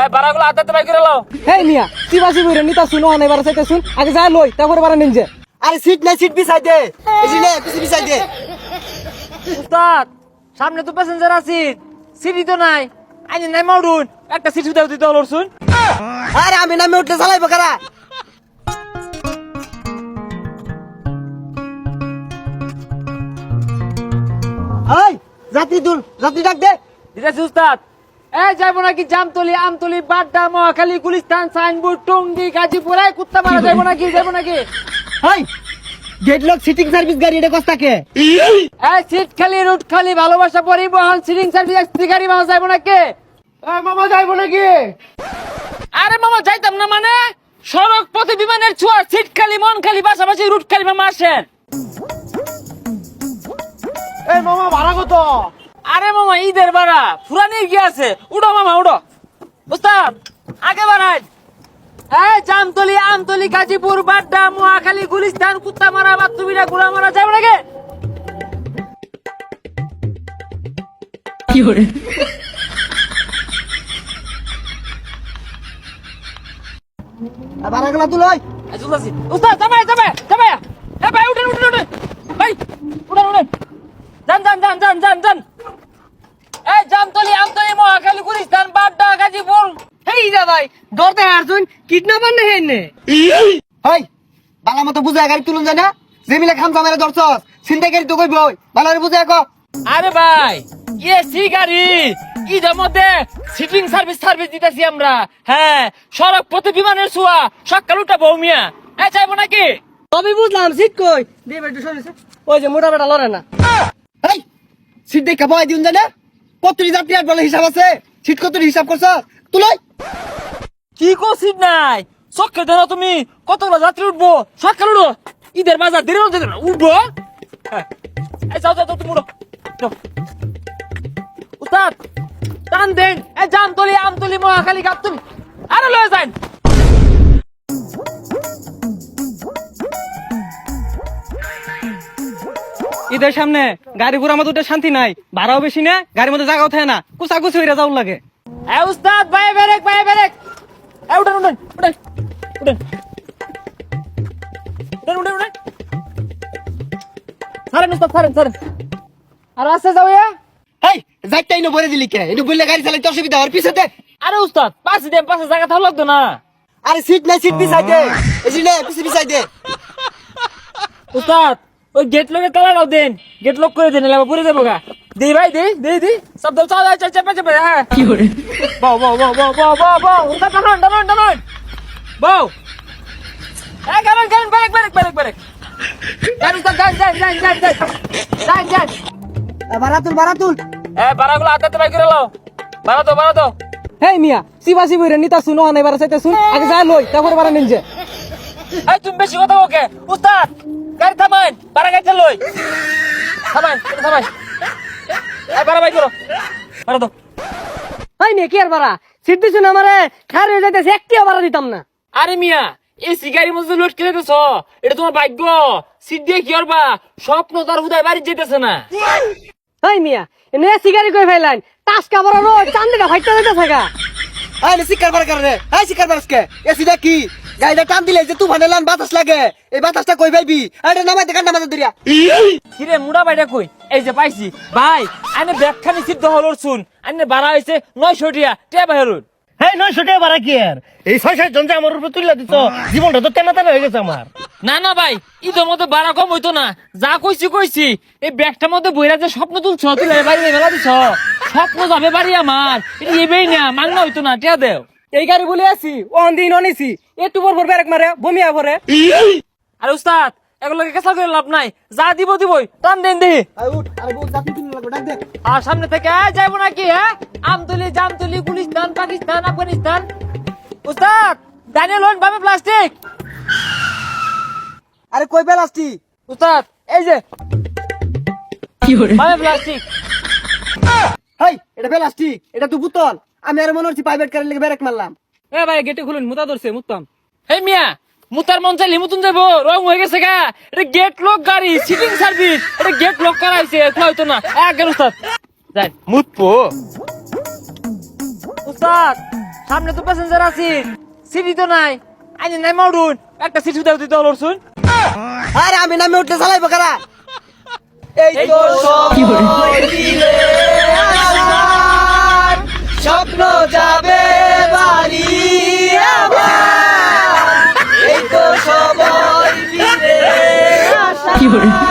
এ বারাগুলো আদাতে by করে লাও হেই মিয়া বইরে নিতা শুন? অন এবার চাইতে শুন। আগে যা লই তারপরে বারা নিন যে। আরে সিট নাই সিট বিছাই দে। এই যে নে বিছাই দে। উস্তাদ সামনে তো প্যাসেঞ্জার আছি সিটি তো নাই। আইনি নাই মাউডুন একটা সিট উদাও দিতে হলো শুন। আরে আমি নামে উঠলে চালাইবো কারা? এই জাতি দুল জাতি ডাক দে। দিতেছি উস্তাদ। এ যাইবো নাকি জামতলি আমতলি বাড্ডা মহাখালী গুলিস্তান সাইনবোর্ড টঙ্গি গাজীপুর এই কুত্তা মারা যাইবো নাকি যাইবো নাকি? এই গেট লক সিটিং সার্ভিস গাড়ি এটা কস্তাকে এই সিট খালি রুট খালি ভালোবাসা পরিবহন সিটিং সার্ভিস এক্সপি গাড়ি মারা যাইবো নাকি? মামা যাইবো নাকি? আরে মামা যাইতাম না মানে? সড়ক পথে বিমানের ছোঁয়া সিট খালি মন খালি পাশাপাশি রুট খালি মামা আসেন। এই মামা ভাড়া কত? আরে মামা ঈদের বাড়া ফুরানির কি আছে? উঠো মামা উঠো। উস্তাদ আগে বাড়াই এই জামতলি আমতলি গাজীপুর বাড্ডা মহাখালী গুলিস্তান কুত্তা মারা বাতুবিরা গুড়া মারা যাবে নাকি? ভাড়া গুলা তুলই এই চলতেছি উস্তাদ যাবে যাবে যাবে এ ভাই উঠেন উঠেন উঠেন ভাই উঠেন উঠেন যান যান যান যান যান যান এই জামতলি আমতলি মহাখালী গুলিস্তান বাড্ডা গাজীপুর হেই যা ভাই দরতে হারছুন কিডন্যাপার না হেন হই বালা মতো বুঝায় গাড়ি তুলুন যায় না জেমিলে খাম জামারে ধরছস চিন্তা গাড়ি তো কইব ভালো করে বুঝায় কো আরে ভাই এসি গাড়ি ঈদের মধ্যে সিটিং সার্ভিস সার্ভিস দিতেছি আমরা। হ্যাঁ সড়ক পথে বিমানের ছোঁয়া সকাল উঠা বৌমিয়া এ চাইব নাকি? তবে বুঝলাম সিট কই? দে বেটু সরেছে ওই যে মোটা বেটা লড়ে না। এই সিট দেখা বয় দিউন যায় না যাত্রী আর বলে হিসাব আছে? সিট কতটি হিসাব করছস? তুলই কি কো সিট নাই? চক্কে দেন তুমি, কতগুলো যাত্রী উঠবো? সকাল উঠো। ঈদের বাজার দেরি উঠবো। হ্যাঁ। যাও যাও তুমি উঠো। উস্তাদ, টান দেন। জামতলি আমতলি মহাখালী আরে লয়ে যান। ঈদের সামনে গাড়ি ঘোড়া মধ্যে শান্তি নাই। ভাড়াও বেশি না, গাড়ির মধ্যে জায়গাও থাকে না। কুচা কুচি হইরা যাও লাগে। এ উস্তাদ, ভাই বেরেক ভাই বেরেক উঠেন উঠেন উঠেন। উঠেন। উঠেন উঠেন উঠেন। ছাড়েন উস্তাদ ছাড়েন ছাড়েন। আর আসতে যাও ইয়া। এই যাইতাই না বলে দিলি কে? এটা বললে গাড়ি চালাইতে অসুবিধা আর পিছতে। আরে উস্তাদ পাশে দেন পাশে জায়গা থাকা লাগতো না। আরে সিট নাই সিট বিছাই দে। এই যে নে পিছে বিছাই দে। উস্তাদ ওই গেট লকে তালা দাও দেন। গেট লক করে দেন এলাকা পুরে দেবো গা। দেই ভাই দেই দেই দেই। সব দাও চাও চাও চেপে চেপে হ্যাঁ। কি করে বাও বাও বাও বাও বাও বাও বাও। উস্তাদ টানুন টানুন টানুন বাও। এই কারণ কারণ ব্রেক ব্রেক ব্রেক ব্রেক। যান উস্তাদ যান যান যান যান যান যান যান ভাড়া তুল ভাড়া তুল এ বারাগুলো আদাতে বাই করে লাও বাড়া দাও হেই মিয়া চিবাসি বইরে নিতা শুন অন এবার চাইতে শুন। আগে যা লই তারপরে বারা নিন যে। এই তুমি বেশি কথা ওকে উস্তাদ গাড়ি থামান বারা গাড়ি লই। থামান থামান এই বারা বাই করো বাড়া দাও। হেই মিয়া কি আর বারা সিট দিছুন আমারে? খার হয়ে যাইতেছে একটিও বারা দিতাম না। আরে মিয়া এই সিগারি মধ্যে দিতেছ এটা তোমার ভাগ্য। সিট দিয়ে কি করবা? স্বপ্ন তার হুদায় বাড়ি যেতেছে না। হেই মিয়া এনে সিগারি কই ফেলাইন? টাসকা বড় রো চান্দিটা ফাইতে হইতে থাকা নে শিকার বার করে রে? এই শিকার বারসকে এসি দা কি? গাড়িটা টান দিলে যে তুফানে লান বাতাস লাগে। এই বাতাসটা কই পাইবি এটা নামাই দে কান্না মাথা দরিয়া কিরে মুড়া বাইটা কই? এই যে পাইছি। ভাই আইনে ব্যাগখানি সিদ্ধ হলো শুন আইনে বাড়া হয়েছে নয়শো টিয়া। টিয়া বাহিরুন হ্যাঁ নয়শো টাকা ভাড়া কি আর এই ছয় সাত জন যে আমার উপর তুলে দিত জীবনটা তো তেনা তেনা হয়ে গেছে আমার। না না ভাই ঈদের মধ্যে বাড়া কম হইতো না। যা কইছি কইছি। এই ব্যাগটার মধ্যে বইরা যে স্বপ্ন তুলছ তুলে বাড়ি মেলা দিছ। স্বপ্ন যাবে বাড়ি আমার। এবেই না মাংনা হইতো না টিয়া দেও। এই গাড়ি বলে আছি অন দিন অনিছি একটু পর পর ব্যারেক মারে বমিয়া ভরে আরে উস্তাদ এগুলোকে কেসা করে লাভ নাই যা দিব দিবই টান দেন দেহি আরে উঠ আরে বউ জাতি তুলে লাগো ডাক দে। আর সামনে থেকে যাইবো নাকি হ্যাঁ? আমতলি জামতলি গুলিস্তান পাকিস্তান আফগানিস্তান। উস্তাদ দানিয়েল হন বাবে প্লাস্টিক। আরে কই পেলাসটি উস্তাদ এই যে। বাবে প্লাস্টিক। হেই এটা প্লাস্টিক এটা তো বোতল। আমি আর মনে হচ্ছে প্রাইভেট কারের লেগে ব্রেক মারলাম। এ ভাই গেটে খুলুন মুতা ধরছে মুতাম এই মিয়া মুতার মন চাইলে মুতুন যাব রং হয়ে গেছে গা। এটা গেট লক গাড়ি সিটিং সার্ভিস এটা গেট লক করা হয়েছে হইতো না। এক গেল উস্তাদ যাই। মুতপো উস্তাদ সামনে তো প্যাসেঞ্জার আছে। সিটি তো নাই। আইনে নাই মাউডুন একটা সিট উদাও দিতে হলো শুন আরে আমি নামে উঠতে চালাইবো কারা? এই তো সময় আমার